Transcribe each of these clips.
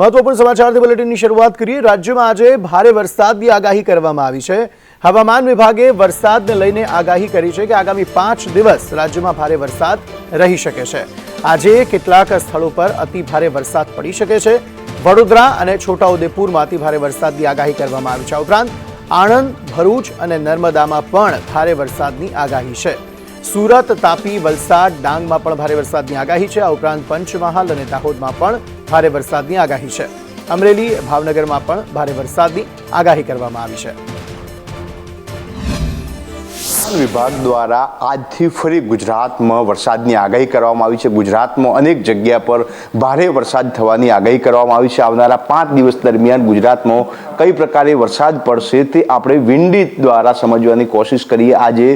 મહત્વપૂર્ણ સમાચારથી બુલેટિનની શરૂઆત કરીએ. રાજ્યમાં આજે ભારે વરસાદની આગાહી કરવામાં આવી છે. હવામાન વિભાગે વરસાદને લઈને આગાહી કરી છે કે આગામી પાંચ દિવસ રાજ્યમાં ભારે વરસાદ રહી શકે છે. આજે કેટલાક સ્થળો પર અતિ ભારે વરસાદ પડી શકે છે. વડોદરા અને છોટાઉદેપુરમાં અતિ ભારે વરસાદની આગાહી કરવામાં આવી છે. ઉપરાંત આણંદ, ભરૂચ અને નર્મદામાં પણ ભારે વરસાદની આગાહી છે. સુરત, તાપી, વલસાડ, ડાંગમાં પણ ભારે વરસાદની આગાહી છે. આ ઉપરાંત પંચમહાલ અને દાહોદમાં પણ ભારે વરસાદની આગાહી છે. અમરેલી ભાવનગરમાં પણ ભારે વરસાદની આગાહી કરવામાં આવી છે. હવામાન વિભાગ દ્વારા આજથી ફરી ગુજરાતમાં વરસાદની આગાહી કરવામાં આવી છે. ગુજરાતમાં અનેક જગ્યા પર ભારે વરસાદ થવાની આગાહી કરવામાં આવી છે. આવનારા પાંચ દિવસ દરમિયાન ગુજરાતમાં કઈ પ્રકારે વરસાદ પડશે તે આપણે વિંડી દ્વારા સમજવાની કોશિશ કરીએ. આજે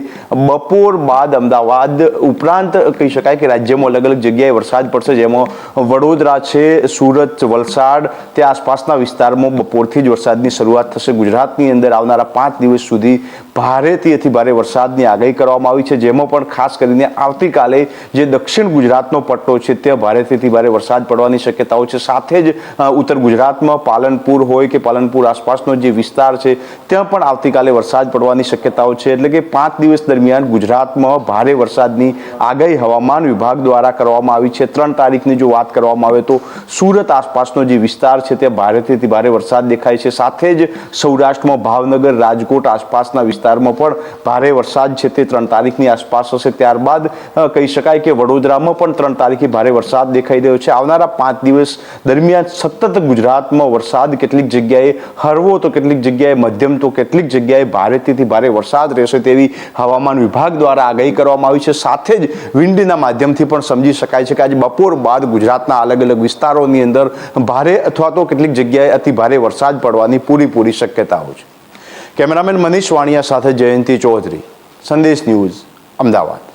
બપોર બાદ અમદાવાદ ઉપરાંત કહી શકાય કે રાજ્યમાં અલગ અલગ જગ્યાએ વરસાદ પડશે. જેમાં વડોદરા છે, સુરત, વલસાડ તે આસપાસના વિસ્તારમાં બપોરથી જ વરસાદની શરૂઆત થશે. ગુજરાતની અંદર આવનારા પાંચ દિવસ સુધી ભારેથી અતિ ભારે વરસાદની આગાહી કરવામાં આવી છે, જેમાં પણ ખાસ કરીને આવતીકાલે જે દક્ષિણ ગુજરાતનો પટ્ટો છે, ત્યાં ભારેથી ભારે વરસાદ પડવાની શક્યતાઓ છે. સાથે જ ઉત્તર ગુજરાતમાં પાલનપુર હોય કે પાલનપુર આસપાસનો જે વિસ્તાર છે, ત્યાં પણ આવતીકાલે વરસાદ પડવાની શક્યતાઓ છે. એટલે કે પાંચ દિવસ દરમિયાન ગુજરાતમાં ભારે વરસાદની આગાહી હવામાન વિભાગ દ્વારા કરવામાં આવી છે. ત્રણ તારીખની જો વાત કરવામાં આવે તો સુરત આસપાસનો જે વિસ્તાર છે, ત્યાં ભારેથી ભારે વરસાદ દેખાય છે. સાથે જ સૌરાષ્ટ્રમાં ભાવનગર, રાજકોટ આસપાસના વિસ્તારમાં પણ ભારે વરસાદ છે તે ત્રણ તારીખની આસપાસ હશે. ત્યારબાદ કહી શકાય કે વડોદરામાં પણ ત્રણ તારીખે ભારે વરસાદ દેખાઈ રહ્યો છે. આવનારા પાંચ દિવસ દરમિયાન સતત ગુજરાતમાં વરસાદ. કેટલીક જગ્યાએ હળવો તો કેટલીક જગ્યાએ મધ્યમ તો કેટલીક જગ્યાએ ભારેથી ભારે વરસાદ રહેશે તેવી હવામાન વિભાગ દ્વારા આગાહી કરવામાં આવી છે. સાથે જ વિન્ડના માધ્યમથી પણ સમજી શકાય છે કે આજે બપોર બાદ ગુજરાતના અલગ અલગ વિસ્તારોની અંદર ભારે અથવા તો કેટલીક જગ્યાએ અતિ ભારે વરસાદ પડવાની પૂરીપૂરી શક્યતાઓ છે. કેમેરામેન મનીષ વાણિયા સાથે જયંતિ ચૌધરી. સંદેશ ન્યૂઝ અમદાવાદ.